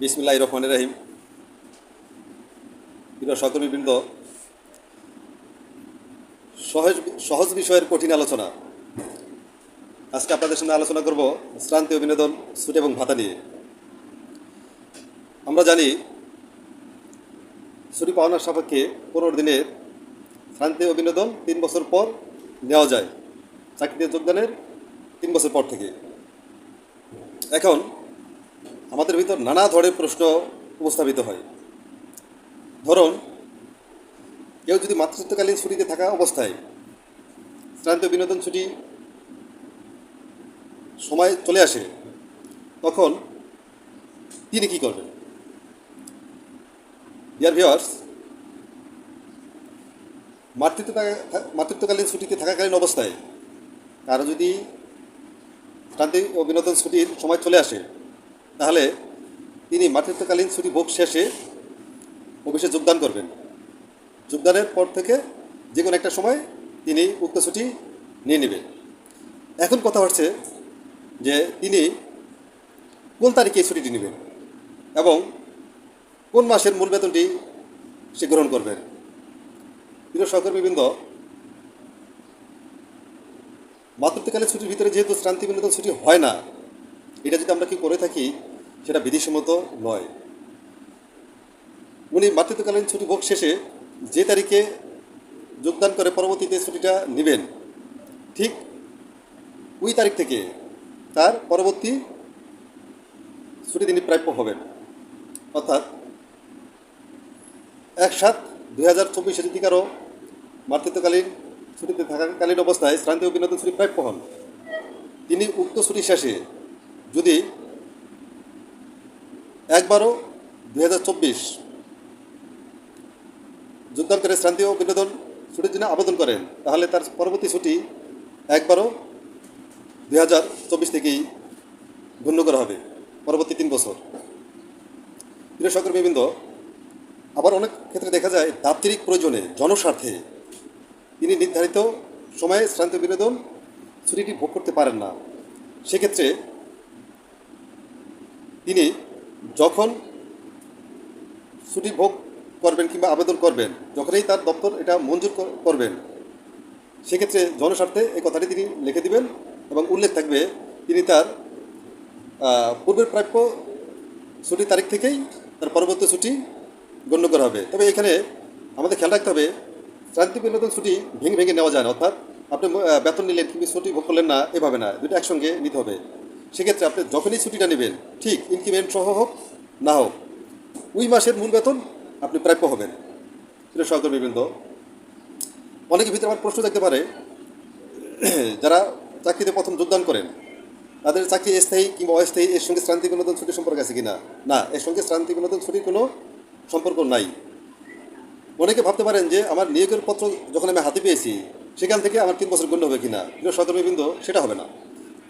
বিসমিল্লাহ রহমান রাহিম। প্রিয় সহজ সহজ বিষয়ের কঠিন আলোচনা। আজকে আপনাদের সামনে আলোচনা করব শ্রান্তি ও বিনোদন ছুটি এবং ভাতা নিয়ে। আমরা জানি ছুটি পাওয়ানোর সাপেক্ষে পনেরো দিনের শ্রান্তি ও বিনোদন তিন বছর পর নেওয়া যায়। চাকরিতে যোগদানের তিন বছর পর থেকে। এখন আমাদের ভিতর নানা ধরনের প্রশ্ন উপস্থাপিত হয়। ধরুন, কেউ যদি মাতৃত্বকালীন ছুটিতে থাকা অবস্থায় শ্রান্ত বিনোদন ছুটি সময় চলে আসে, তখন তিনি কি করবেন? ইয়ার ভিওয়ার্স মাতৃত্ব মাতৃত্বকালীন ছুটিতে থাকাকালীন অবস্থায় কারও যদি ক্রান্তি ও বিনোদন ছুটির সময় চলে আসে তাহলে তিনি মাতৃত্বকালীন ছুটি ভোগ শেষে অফিসে যোগদান করবেন। যোগদানের পর থেকে যে কোনো একটা সময় তিনি উক্ত ছুটি নিয়ে নেবেন। এখন কথা হচ্ছে যে তিনি কোন তারিখে ছুটিটি নেবেন এবং কোন মাসের মূল বেতনটি সে গ্রহণ করবেন। প্রিয় সহকর্মীবৃন্দ, মাতৃত্বকালীন ছুটির ভিতরে যেহেতু শ্রান্তি বিনোদন ছুটি হয় না, এটা যদি আমরা কি করে থাকি সেটা বিধিসম্মত নয়। উনি মাতৃত্বকালীন ছুটি ভোগ শেষে যে তারিখে যোগদান করে পরবর্তীতে ছুটিটা নেবেন, ঠিক ওই তারিখ থেকে তার পরবর্তী ছুটি তিনি প্রাপ্য হবেন। অর্থাৎ এক সাত দুই হাজার চব্বিশে যদি কারও মাতৃত্বকালীন ছুটিতে থাকাকালীন অবস্থায় শ্রান্তি ও বিনোদন ছুটি প্রাপ্য হন। তিনি উক্ত ছুটি শেষে যদি একবারও দুই হাজার চব্বিশ যোগদান করে শ্রান্তি ও বিনোদন ছুটির জন্য আবেদন করেন। তাহলে তার পরবর্তী ছুটি একবারও দুই হাজার চব্বিশ থেকেই গণ্য করা হবে, পরবর্তী তিন বছর। প্রিয় সহকর্মীবৃন্দ, আবার অনেক ক্ষেত্রে দেখা যায় দাপ্তরিক প্রয়োজনে, জনস্বার্থে তিনি নির্ধারিত সময়ে শ্রান্ত বিনোদন ছুটিটি ভোগ করতে পারেন না। সেক্ষেত্রে তিনি যখন ছুটি ভোগ করবেন কিংবা আবেদন করবেন, যখনই তার দপ্তর এটা মঞ্জুর করবেন, সেক্ষেত্রে জনস্বার্থে এই কথাটি তিনি লিখে দিবেন এবং উল্লেখ থাকবে তিনি তার পূর্বের প্রাপ্য ছুটির তারিখ থেকেই তার পরবর্তী ছুটি গণ্য করা হবে। তবে এখানে আমাদের খেয়াল রাখতে হবে ক্রান্তি বিনোদন ছুটি ভেঙে ভেঙে নেওয়া যায় না, অর্থাৎ আপনি বেতন নিলেন কিন্তু ছুটি ভোগ করলেন না, এভাবে না দুটো একসঙ্গে নিতে হবে। সেক্ষেত্রে আপনি যখনই ছুটিটা নেবেন, ঠিক ইনক্রিমেন্ট সহ হোক, না হোক, ওই মাসের মূল বেতন আপনি প্রাপ্য হবেন। প্রিয় সহকর্মীবৃন্দ অনেকের ভিতরে আমার প্রশ্ন থাকতে পারে, যারা চাকরিতে প্রথম যোগদান করেন, তাদের চাকরি স্থায়ী কিংবা অস্থায়ী, এর সঙ্গে শ্রান্তি বিনোদন ছুটির সম্পর্ক আছে কিনা? না, এর সঙ্গে শ্রান্তি বিনোদন ছুটির কোনো সম্পর্ক নাই। অনেকে ভাবতে পারেন যে আমার নিয়োগের পত্র যখন আমি হাতে পেয়েছি, সেখান থেকে আমার তিন বছর গণ্য হবে কিনা? প্রিয় সহকর্মীবৃন্দ সেটা হবে না।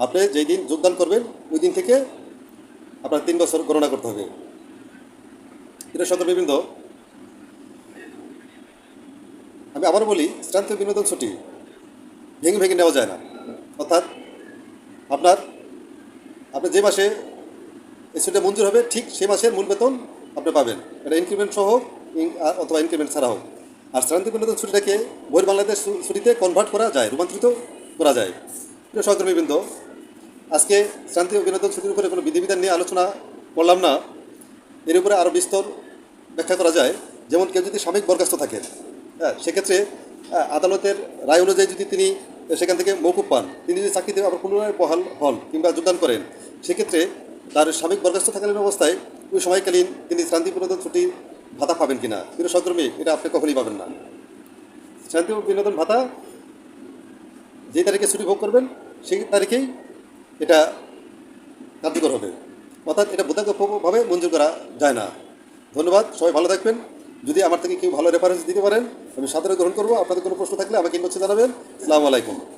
আপনি যেই দিন যোগদান করবেন ওই দিন থেকে আপনার তিন বছর গণনা করতে হবে। এটা সহকর্মীবৃন্দ আমি আবার বলি শ্রান্ত বিনোদন ছুটি। ভেঙে ভেঙে নেওয়া যায় না। অর্থাৎ আপনার, আপনি যে মাসে এই ছুটিটা মঞ্জুর হবে, ঠিক সেই মাসের মূল বেতন আপনি পাবেন। এটা ইনক্রিমেন্ট সহ অথবা ইনক্রিমেন্ট ছাড়া হোক আর শ্রান্তি বিনোদন ছুটিটাকে বহির বাংলাদেশ ছুটিতে কনভার্ট করা যায়, রূপান্তরিত করা যায়। প্রিয় সহকর্মীবৃন্দ আজকে শ্রান্তি ও বিনোদন ছুটির উপরে কোনো বিধিবিধান নিয়ে আলোচনা করলাম না। এর উপরে আরও বিস্তর ব্যাখ্যা করা যায়। যেমন কেউ যদি সাময়িক বরখাস্ত থাকেন হ্যাঁ সেক্ষেত্রে আদালতের রায় অনুযায়ী যদি তিনি সেখান থেকে মৌকুব পান, তিনি যদি চাকরিতে আবার পুনরায় বহাল হন কিংবা যোগদান করেন, সেক্ষেত্রে তার সাময়িক বরখাস্ত থাকালীন অবস্থায় ওই সময়কালীন তিনি শান্তি বিনোদন ছুটি ভাতা পাবেন কিনা? কিন্তু সহকর্মী, এটা আপনি কখনই পাবেন না। শান্তি বিনোদন ভাতা যে তারিখে ছুটি ভোগ করবেন, সেই তারিখেই এটা কার্যকর হবে। অর্থাৎ এটা বোধাগতভাবে মঞ্জুর করা যায় না। ধন্যবাদ, সবাই ভালো থাকবেন। যদি আমার থেকে কেউ ভালো রেফারেন্স দিতে পারেন, আমি সাধারণ গ্রহণ করব। আপনাদের কোনো প্রশ্ন থাকলে আমাকে ইনবক্সে জানাবেন। আসসালামু আলাইকুম।